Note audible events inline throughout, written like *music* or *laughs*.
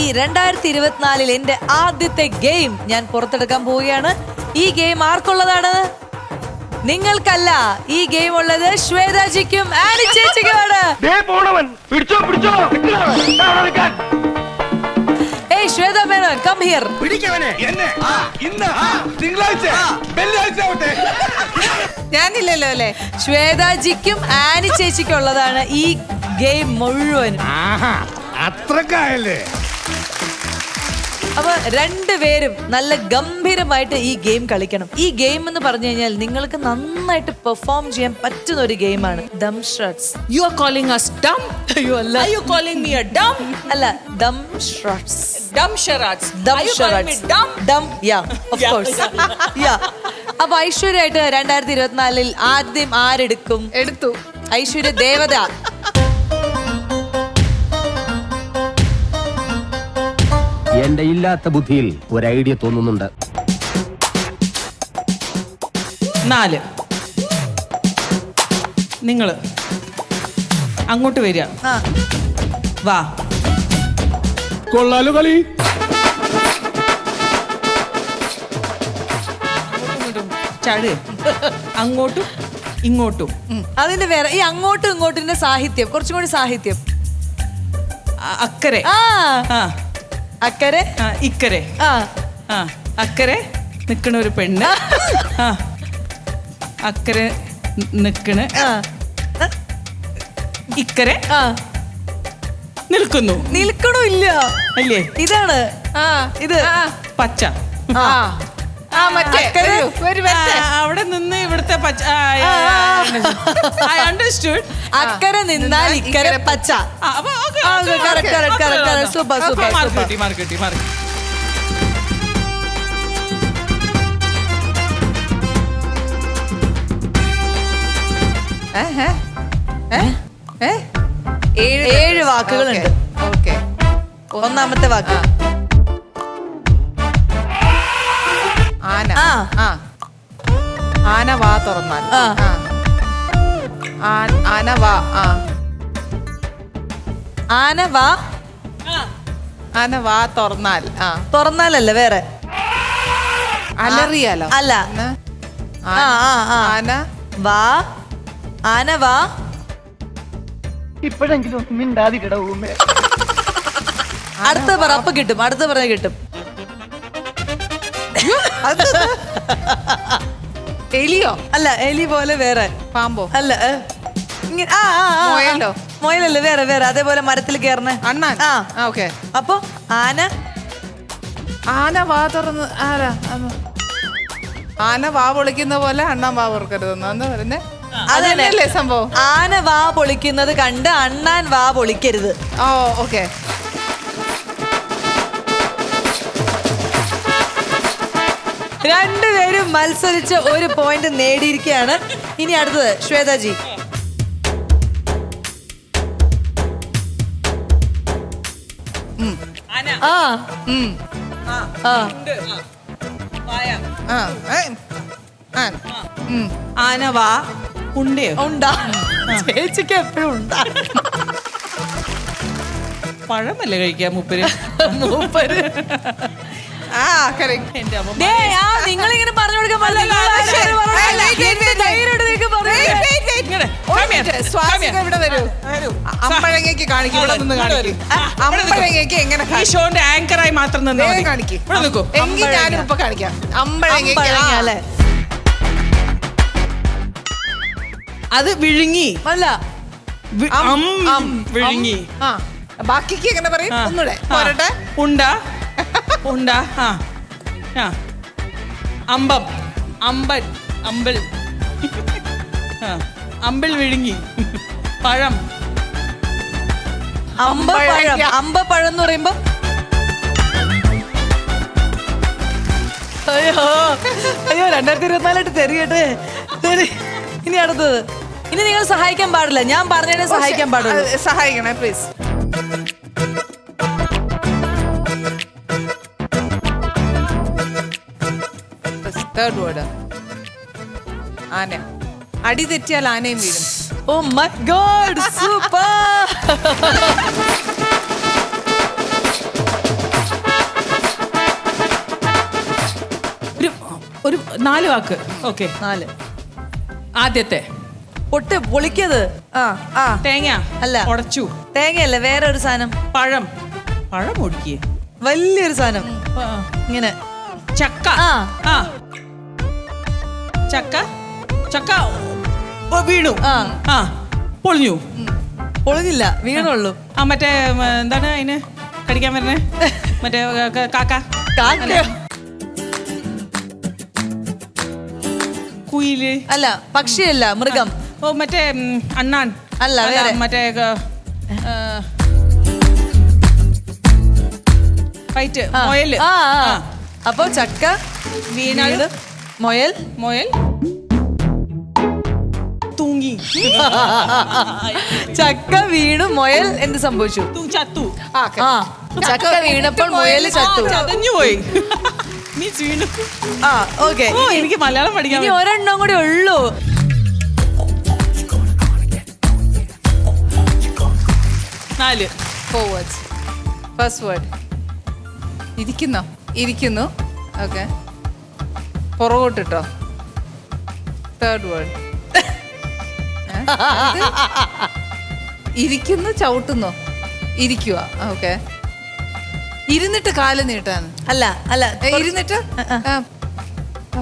ഈ രണ്ടായിരത്തി ഇരുപത്തിനാലിൽ എന്റെ ആദ്യത്തെ ഗെയിം ഞാൻ പുറത്തെടുക്കാൻ പോവുകയാണ്. ഈ ഗെയിം ആർക്കുള്ളതാണ്? നിങ്ങൾക്കല്ല ഈ ഗെയിം ഉള്ളത് ശ്വേതാജിക്കും Annie ചേച്ചിക്കുമാണ്. Hey Shweta Menon come here ഞാനില്ലല്ലോ അല്ലേ? ശ്വേതാജിക്കും ആനി ചേച്ചിക്കും ഉള്ളതാണ് ഈ ഗെയിം മുഴുവൻ ആഹാ അത്രക്കായല്ലേ? അപ്പൊ രണ്ടുപേരും നല്ല ഗംഭീരമായിട്ട് ഈ ഗെയിം കളിക്കണം. ഈ ഗെയിം എന്ന് പറഞ്ഞു കഴിഞ്ഞാൽ നിങ്ങൾക്ക് നന്നായിട്ട് പെർഫോം ചെയ്യാൻ പറ്റുന്ന ഒരു ഗെയിമാണ് dumb charades you are calling us dumb അയ്യോ അല്ല you calling me a dumb? അല്ല dumb charades dumb charades. Dumb you dumb? Dumb yeah of course yeah അപ്പൊ ഐശ്വര്യമായിട്ട് രണ്ടായിരത്തി ഇരുപത്തിനാലിൽ ആദ്യം ആരെടുക്കും? എടുത്തു. ഐശ്വര്യ ദേവത. എന്റെ ഇല്ലാത്ത ബുദ്ധിയിൽ ഒരു ഐഡിയ തോന്നുന്നുണ്ട്. നാല്. നിങ്ങൾ അങ്ങോട്ട് വരിക. ആ. വാ. കൊള്ളാലോ കളി. ചാട്. അങ്ങോട്ടും ഇങ്ങോട്ടും. അതിന്റെ വേറെ ഈ അങ്ങോട്ടും ഇങ്ങോട്ടും സാഹിത്യം കുറച്ചും കൂടി സാഹിത്യം. അക്കരെ. ആ. ആ. അക്കരെ? ആ, ഇക്കരെ. ആ. ആ അക്കരെ നിൽക്കണ ഒരു പെണ്ണ്. ആ. അക്കരെ നിൽക്കണ ആ. ഇക്കരെ ആ. നിൽക്കുന്നു. നിൽക്കണോ ഇല്ല അല്ലേ? ഇതാണ്. ആ ഇത്. പച്ച. ആ. അവിടെ നിന്ന് ഇവിടുത്തെ പച്ച ഐ അണ്ടർസ്റ്റുഡ് *laughs* അക്കരെ നിന്നാൽ ഇക്കരെ പച്ച. ഏ? ഏഴ് ഏഴ് വാക്കുകളുണ്ട്. ഓക്കെ ഒന്നാമത്തെ വാക്ക്. ആ. ആ. ആന വാ തുറന്നാൽ. ആ. ആ. ആ- ആന വാ ആ. ആന വാ. ആന വാ തുറന്നാൽ ആ. തുറന്നാലല്ല വേറെ? അലറിയാലോ? അല്ല. ആന- ആ ആ ആ. ആന? വാ. ആന വാ. ഇപ്പോഴെങ്കിലും അടുത്ത പറ അപ്പൊ കിട്ടും. അടുത്ത പറഞ്ഞ കിട്ടും. എലിയോ? അല്ല എലി പോലെ വേറെ. പാമ്പോ? അല്ല ഏ. ഇങ്ങ- ആ, ആ, ആ, ആ. മുയലോ? മുയലല്ലേ വേറെ വേറെ. അതേപോലെ മരത്തിൽ കയറണേ അണ്ണാൻ? ആ. ഓക്കെ. അപ്പൊ ആന? ആന വാ തുറന്ന് ആരാ? ആന. ആന വാ പൊളിക്കുന്ന പോലെ അണ്ണാൻ വാ പൊറുക്കരുതെന്ന്. എന്താ പറയുന്നേ അതല്ലേ അതല്ലേ സംഭവം? ആന വാ പൊളിക്കുന്നത് കണ്ട് അണ്ണാൻ വാ പൊളിക്കരുത്. Oh okay. രണ്ടുപേരും മത്സരിച്ച് ഒരു പോയിന്റ് നേടിയിരിക്കുകയാണ്. ഇനി അടുത്തത് ശ്വേതാജി. ആ ഉം. ആ ആ. ഉം. ഉണ്ടയോ? ഉണ്ടാ. ചേച്ചിക്ക് എപ്പോഴും ഉണ്ടാ. പഴമല്ലേ കഴിക്കാൻ മുപ്പര്? മൂപ്പര്. *laughs* ആ correct. ദേ, ആ നിങ്ങളിങ്ങനെ പറഞ്ഞു കൊടുക്കാൻ പാടില്ല. ശരി. അല്ല, എന്ത്. നിങ്ങൾക്ക് Wait, wait, wait. ഇങ്ങനെ, ഒരു come here, minute. come here. ഇവിടെ വരൂ വരൂ. അമ്പഴങ്ങയ്ക്ക് കാണിക്കും ഇവിടെ നിന്ന് ഇവിടെ കാണിക്കും ആ, ഇവിടെ നിൽക്കൂ. അമ്പഴങ്ങയ്ക്ക് എങ്ങനെ ഈ കാണിക്കും? ഷോന്റെ ആങ്കറായി മാത്രം നിന്നാ വേഗം മതി കാണിക്ക് ഇവിടെ നിൽക്കൂ എങ്കിൽ ഞാനും ഇപ്പൊ കാണിക്കാം അമ്പഴങ്ങയ്ക്ക് അമ്പഴങ്ങ ആ. അത് വിഴുങ്ങി അല്ല വി- അം, അം, വിഴുങ്ങി ആ ബാക്കിക്ക് എങ്ങനെ പറയും ആ. ഒന്നുകൂടെ ആ. പോരട്ടെ ഉണ്ട ഉണ്ട. ആ. ആ. അമ്പം. അമ്പൻ അമ്പൽ. ആ. അമ്പിൾ വിഴുങ്ങി. പഴം. അമ്പഴം. അമ്പപ്പഴം എന്ന് പറയുമ്പോ? അയ്യോ. അയ്യോ രണ്ടായിരത്തി ഇരുപത്തിനാലായിട്ട് തെറിയട്ടെ തെറി. ഇനി അടുത്തത്. ഇനി നിങ്ങൾ സഹായിക്കാൻ പാടില്ല. ഞാൻ പറഞ്ഞതിനെ സഹായിക്കാൻ പാടില്ല സഹായിക്കണേ പ്ലീസ് തേർഡ് വേർഡ് ആന. അടി തെറ്റിയാൽ ആനയും വീഴും. Oh my god super. ഒരു ഒരു നാല് വാക്ക്. ഓക്കെ. നാല്. ആദ്യത്തെ. പൊട്ട് പൊളിക്കത്. ആ ആ. തേങ്ങ. അല്ല. ഉടച്ചു. തേങ്ങയല്ല വേറെ ഒരു സാധനം. പഴം. പഴം ഒടുക്കിയേ വലിയൊരു സാധനം. ഇങ്ങനെ. ചക്ക. ആ. ആ. ചക്ക? ചക്ക വീണു. ആ. ആ പൊളിഞ്ഞു. പൊളിഞ്ഞില്ല വീണുള്ളൂ. ആ മറ്റേ എന്താണ് അതിന്? കടിക്കാൻ വരുന്നേ? മറ്റേ കാക്ക? കുയിൽ. അല്ല പക്ഷിയല്ല മൃഗം. ഓ മറ്റേ അണ്ണാൻ. അല്ല, വേറെ. മറ്റേ ആ, ഫൈറ്റ്. ആ. അപ്പൊ ചക്ക വീണാൽ വീണ്. മൊയൽ മൊയൽ തൂങ്ങി. *laughs* ചക്ക വീണു മൊയൽ എന്ത് സംഭവിച്ചു? ചത്തു. ആ ചക്ക വീണപ്പോൾ മൊയൽ ചത്തു. ചതഞ്ഞു പോയി ആ *laughs* ഓക്കെ. എനിക്ക് മലയാളം പഠിക്കാൻ ഇനി ഒരെണ്ണം കൂടി ഉള്ളൂ. നാല്. ഫോർവേഡ്സ് ഫസ്റ്റ് വേർഡ് ഇരിക്കുന്നോ? ഇരിക്കുന്നു. ഓക്കെ. പുറകോട്ടിട്ടോ. തേർഡ് വേർഡ് ഇരിക്കുന്നു ചവിട്ടുന്നു. ഇരിക്കുക ഓക്കെ ഇരുന്നിട്ട് കാൽ നീട്ടാൻ. അല്ല അല്ല ഇരുന്നിട്ട്?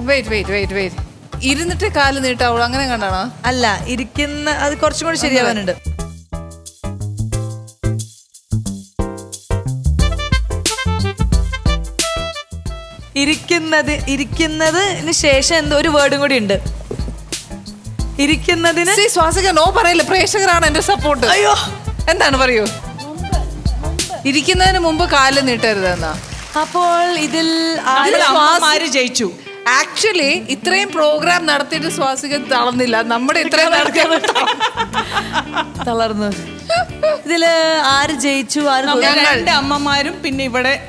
വെയിറ്റ് വെയിറ്റ് വെയിറ്റ് വെയിറ്റ് ഇരുന്നിട്ട് കാൽ നീട്ടാവുള്ളൂ അങ്ങനെ കണ്ടാണോ? അല്ല ഇരിക്കുന്ന അത് കുറച്ചും കൂടി ശരിയാവാനുണ്ട്. ഇരിക്കുന്നത് ഇരിക്കുന്നതിന് ശേഷം എന്തോ ഒരു വേർഡും കൂടി ഉണ്ട്. ഇരിക്കുന്നതിന് സ്വാസിക നോ പറയില്ല. പ്രേക്ഷകരാണ് എന്റെ സപ്പോർട്ട് അയ്യോ. എന്താണ് പറയൂ? ഇരിക്കുന്നതിന് മുമ്പ് കാൽ നീട്ടരുത് എന്നാ അപ്പോൾ ഇതിൽ ആര് ജയിച്ചു? ആക്ച്വലി ഇത്രയും പ്രോഗ്രാം നടത്തിയിട്ട് സ്വാസിക തളർന്നില്ല. നമ്മുടെ ഇത്രയും നടത്തിയത് തളർന്നു. ഇതിൽ ആര് ജയിച്ചു ആര് തോറ്റു? രണ്ട് അമ്മമാരും പിന്നെ ഇവിടെ.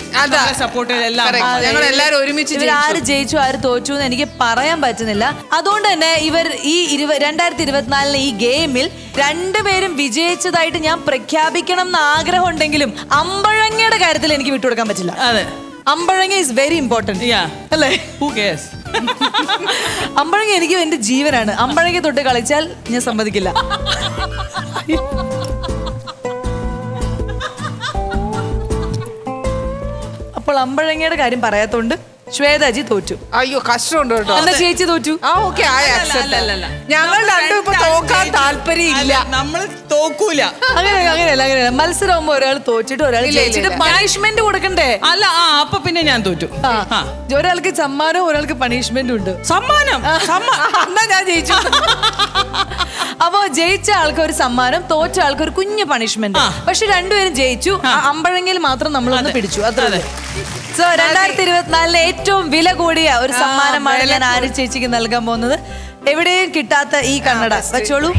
സപ്പോർട്ട് എല്ലാവരും ഞങ്ങൾ എല്ലാരും ഒരുമിച്ച് ഇവർ ആര് ജയിച്ചു ആര് തോറ്റു എന്ന് എനിക്ക് പറയാൻ പറ്റുന്നില്ല. അതുകൊണ്ട് തന്നെ ഇവർ ഈ ഇരുപ രണ്ടായിരത്തി ഇരുപത്തിനാലിലെ ഈ ഗെയിമിൽ രണ്ടുപേരും വിജയിച്ചതായിട്ട് ഞാൻ പ്രഖ്യാപിക്കണം എന്ന് ആഗ്രഹം ഉണ്ടെങ്കിലും അമ്പഴങ്ങയുടെ കാര്യത്തിൽ എനിക്ക് വിട്ടുകൊടുക്കാൻ പറ്റില്ല. അതെ. അമ്പഴങ്ങ ഇസ് വെരി ഇമ്പോർട്ടന്റ് അല്ലേ? *laughs* അമ്പഴങ്ങ എനിക്ക് എന്റെ ജീവനാണ്. അമ്പഴങ്ങ തൊട്ട് കളിച്ചാൽ ഞാൻ സമ്മതിക്കില്ല. *laughs* അമ്പഴങ്ങയുടെ കാര്യം പറയാത്തോണ്ട് ശ്വേതാജി തോറ്റു. അയ്യോ കഷ്ടമുണ്ട് കേട്ടോ. എന്നാ ചേച്ചി തോറ്റു? ആ ഓക്കെ. ഞങ്ങൾ നമ്മൾ രണ്ടും ഇപ്പൊ തോക്കാൻ ജയിച്ചു. താല്പര്യം ഇല്ല അല്ല, തോക്കൂല. അങ്ങനെ അങ്ങനെയല്ല അങ്ങനെയല്ല. മത്സരമാകുമ്പോ ഒരാൾ തോറ്റിട്ട് ഒരാൾ ജയിച്ചിട്ട് പണിഷ്മെന്റ് കൊടുക്കണ്ടേ? അല്ല ആ അപ്പൊ പിന്നെ ഞാൻ തോറ്റു. ഒരാൾക്ക് സമ്മാനവും ഒരാൾക്ക് പണിഷ്മെന്റും ഉണ്ട്. സമ്മാനം? എന്നാ ഞാൻ ജയിച്ചു. അപ്പൊ ജയിച്ച ആൾക്ക് ഒരു സമ്മാനം തോറ്റ ആൾക്ക് ഒരു കുഞ്ഞു പണിഷ്മെന്റ്. പക്ഷെ രണ്ടുപേരും ജയിച്ചു. അമ്പഴങ്ങിൽ മാത്രം നമ്മളൊന്ന് പിടിച്ചു. അത്ര അതെ. സോ രണ്ടായിരത്തി ഇരുപത്തിനാലിലെ ഏറ്റവും വില കൂടിയ ഒരു സമ്മാനമാണ് ഞാൻ ആര്യ ചേച്ചിക്ക് നൽകാൻ പോകുന്നത്. എവിടെയും കിട്ടാത്ത ഈ കണ്ണട വെച്ചോളൂ.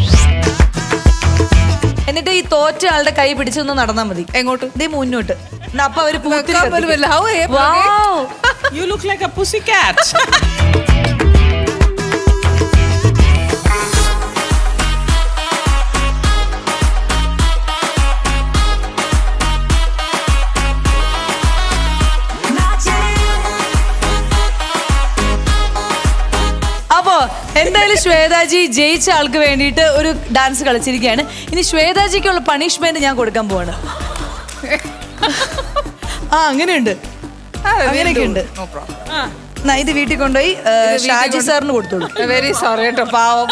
എന്നിട്ട് ഈ തോറ്റ ആളുടെ കൈ പിടിച്ചൊന്ന് നടന്നാ മതി. എങ്ങോട്ട്? ഇതേ മുന്നോട്ട്. അപ്പൊ അവർ you look like a pussy are എന്തായാലും ശ്വേതാജി ജയിച്ച ആൾക്ക് വേണ്ടിയിട്ട് ഒരു ഡാൻസ് കളിച്ചിരിക്കുകയാണ്. ഇനി ശ്വേതാജിക്കുള്ള പണിഷ്മെന്റ് ഞാൻ കൊടുക്കാൻ പോവാണ്. ആ അങ്ങനെയുണ്ട്. അങ്ങനെയൊക്കെ ഉണ്ട്. നോ പ്രോബ്ലം ആ. എന്നാ, ഇത് വീട്ടിൽ കൊണ്ടുപോയി ഷാജി സാറിന് കൊടുത്തോളൂ. *laughs* വെരി സോറി കേട്ടോ പാവം.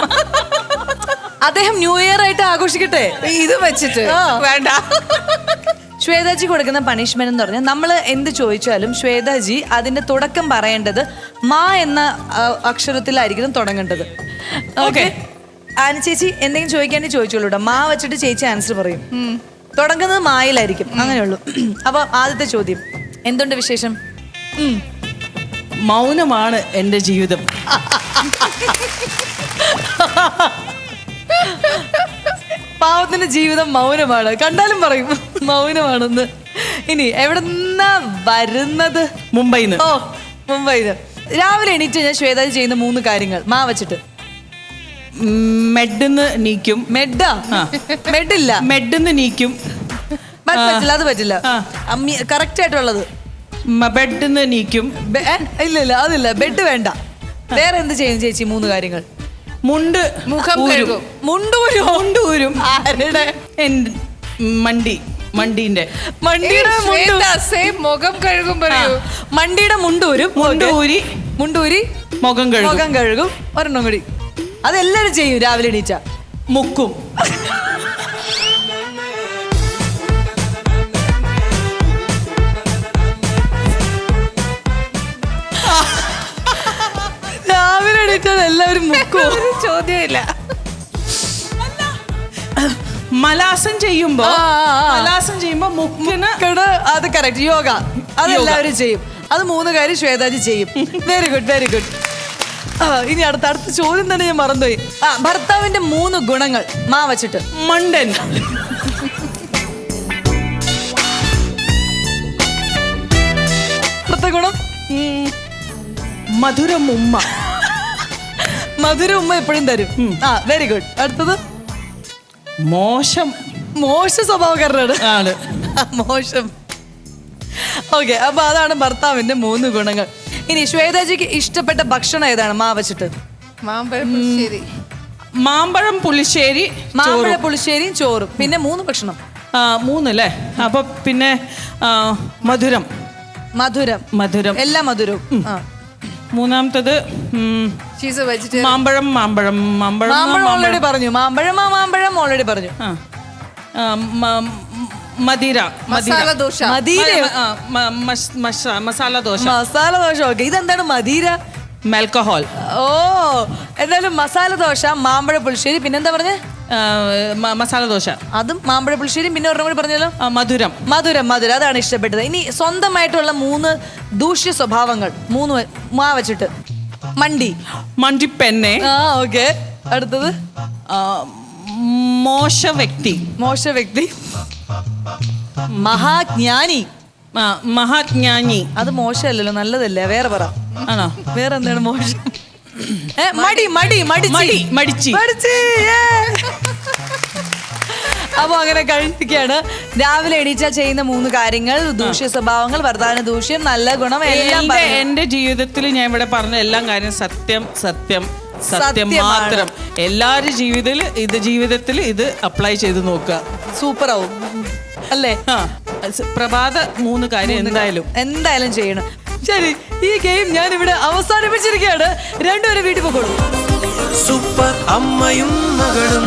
അദ്ദേഹം ന്യൂ ഇയർ ആയിട്ട് ആഘോഷിക്കട്ടെ? ഇത് വെച്ചിട്ട്. വേണ്ട. ശ്വേതാജി കൊടുക്കുന്ന പണിഷ്മെന്റ് എന്ന് പറഞ്ഞാൽ നമ്മൾ എന്ത് ചോദിച്ചാലും ശ്വേതാജി അതിന്റെ തുടക്കം പറയേണ്ടത് മാ എന്ന ആ, അക്ഷരത്തിലായിരിക്കണം തുടങ്ങേണ്ടത്. ഓക്കെ ആന ചേച്ചി എന്തെങ്കിലും ചോദിക്കാണ്ട് ചോദിച്ചോളൂ കേട്ടോ മാ വെച്ചിട്ട് ചേച്ചി ആൻസർ പറയും. തുടങ്ങുന്നത് മായിലായിരിക്കും. അങ്ങനെയുള്ളൂ. അപ്പൊ ആദ്യത്തെ ചോദ്യം. എന്തുണ്ട് വിശേഷം? മൗനമാണ് എന്റെ ജീവിതം. *laughs* പാവത്തിന്റെ ജീവിതം മൗനമാണ്. കണ്ടാലും പറയും മൗനമാണെന്ന്. ഇനി എവിടെ നിന്നാ വരുന്നത്? മുംബൈന്ന്. ഓ മുംബൈന്ന്. രാവിലെ എണീറ്റ് ഞാൻ ശ്വേതാജി ചെയ്യുന്ന മൂന്ന് കാര്യങ്ങൾ. മാ വെച്ചിട്ട്. മെഡ്ന്ന് നീക്കും. മെഡാ. മെഡില്ല മെഡിന്ന് നീക്കും. അത് പറ്റില്ല അത് പറ്റില്ല. കറക്റ്റ് ആയിട്ടുള്ളത്. ബെഡ്ന്ന് നീക്കും? ഇല്ല ഇല്ല അതില്ല. ബെഡ് വേണ്ട. വേറെ എന്ത് ചെയ്യും ചേച്ചി മൂന്ന് കാര്യങ്ങൾ? മുണ്ട് മുഖം. കഴുകും. മുണ്ടൂരോ മുണ്ടൂരും ആരുടെ? മണ്ടി മണ്ടീന്റെ മണ്ടിയുടെ മുഖം കഴുകും പറയൂ. മണ്ടിയുടെ മുണ്ടൂരും മുണ്ടൂരി മുണ്ടൂരി മുഖം കഴുകും. മുഖം കഴുകും. ഒരെണ്ണം കൂടി. അതെല്ലാരും ചെയ്യും രാവിലെ എണീച്ച. മുക്കും. *laughs* എണീറ്റാൽ എല്ലാവരും മുക്കോ. ചോദ്യമില്ല. മലാസം ചെയ്യുമ്പോ. മലാസം ചെയ്യുമ്പോ മുക്കിന് അത് കറക്റ്റ് യോഗ. അതെല്ലാവരും ചെയ്യും. അത് മൂന്ന് കാര്യം ശ്വേതാജി ചെയ്യും. വെരി ഗുഡ് വെരി ഗുഡ് ഇനി അടുത്ത അടുത്ത ചോദ്യം തന്നെ ഞാൻ മറന്നുപോയി. ആ ഭർത്താവിന്റെ മൂന്ന് ഗുണങ്ങൾ മാ വച്ചിട്ട്. മണ്ടൻ. അടുത്ത ഗുണം? മധുരം ഉമ്മ മധുര ഉമ്മ എപ്പോഴും തരും. ആ വെരി ഗുഡ് അടുത്തത്? മോശം. മോശ സ്വഭാവക്കാരനാണ്. ആണ്. മോശം. ഓക്കെ അപ്പൊ അതാണ് ഭർത്താവിന്റെ മൂന്ന് ഗുണങ്ങൾ. ഇനി ശ്വേതാജിക്ക് ഇഷ്ടപ്പെട്ട ഭക്ഷണം ഏതാണ്? മാവച്ചിട്ട്. മാമ്പഴം പുളിശ്ശേരി. മാമ്പഴം പുളിശ്ശേരി മാമ്പഴ പുളിശ്ശേരിയും ചോറും. പിന്നെ മൂന്ന് ഭക്ഷണം. മൂന്ന് മൂന്നല്ലേ? അപ്പൊ പിന്നെ ആ, മധുരം. മധുരം. മധുരം. എല്ലാ മധുരവും. ആ. മൂന്നാമത്തത് വെജിറ്റേറിയൻ മാമ്പഴം മാമ്പഴം മാമ്പഴം മാമ്പഴം ഓൾറെഡി പറഞ്ഞു. മാമ്പഴം മാമ്പഴം ഓൾറെഡി പറഞ്ഞു. ആ. മദിര മസാല ദോശ. മദീര മസാല ദോശ. മസാല ദോശ. ഓക്കെ. ഇതെന്താണ് മദീര ആൽക്കഹോൾ ഓ എന്തായാലും മസാല ദോശ മാമ്പഴ പുളിശ്ശേരി പിന്നെന്താ പറഞ്ഞേ? മസാല ദോശ. അതും മാമ്പഴ പുളിശ്ശേരി പിന്നെ ഒരെണ്ണം കൂടി പറഞ്ഞല്ലോ? മധുരം. മധുരം മധുരം. അതാണ് ഇഷ്ടപ്പെട്ടത്. ഇനി സ്വന്തമായിട്ടുള്ള മൂന്ന് ദൂഷ്യ സ്വഭാവങ്ങൾ മൂന്ന് മാ വെച്ചിട്ട്. മണ്ടി. മണ്ടിപ്പെന്നെ ആ ഓക്കെ. അടുത്തത്? മോശ വ്യക്തി. മോശ വ്യക്തി. മഹാജ്ഞാനി. മഹാജ്ഞാനി. അത് മോശമല്ലല്ലോ നല്ലതല്ലേ? വേറെ പറ. ആണോ? വേറെ എന്താണ് മോശം? ഏ, മടി മടി മടി മടി മടിച്ചി. അപ്പൊ അങ്ങനെ കഴിഞ്ഞിരിക്കുകയാണ് രാവിലെ എണീച്ചാൽ ചെയ്യുന്ന മൂന്ന് കാര്യങ്ങൾ ദൂഷ്യ സ്വഭാവങ്ങൾ വർദ്ധാന ദൂഷ്യം നല്ല ഗുണം എല്ലാം എന്റെ ജീവിതത്തിൽ ഞാൻ ഇവിടെ പറഞ്ഞ എല്ലാ കാര്യം സത്യം സത്യം സത്യം സത്യമാണ്. മാത്രം. എല്ലാരും ജീവിതത്തിൽ ഇത് ജീവിതത്തിൽ ഇത് അപ്ലൈ ചെയ്ത് നോക്കുക. സൂപ്പർ ആവും അല്ലേ? ആ. സ് പ്രഭാത മൂന്ന് കാര്യം എന്തായാലും. എന്തായാലും ചെയ്യണം. ശരി ഈ ഗെയിം ഞാൻ ഇവിടെ അവസാനിപ്പിച്ചിരിക്കുകയാണ്. രണ്ടുപേരും വീട്ടിൽ പോകോളൂ സൂപ്പർ അമ്മയും മകളും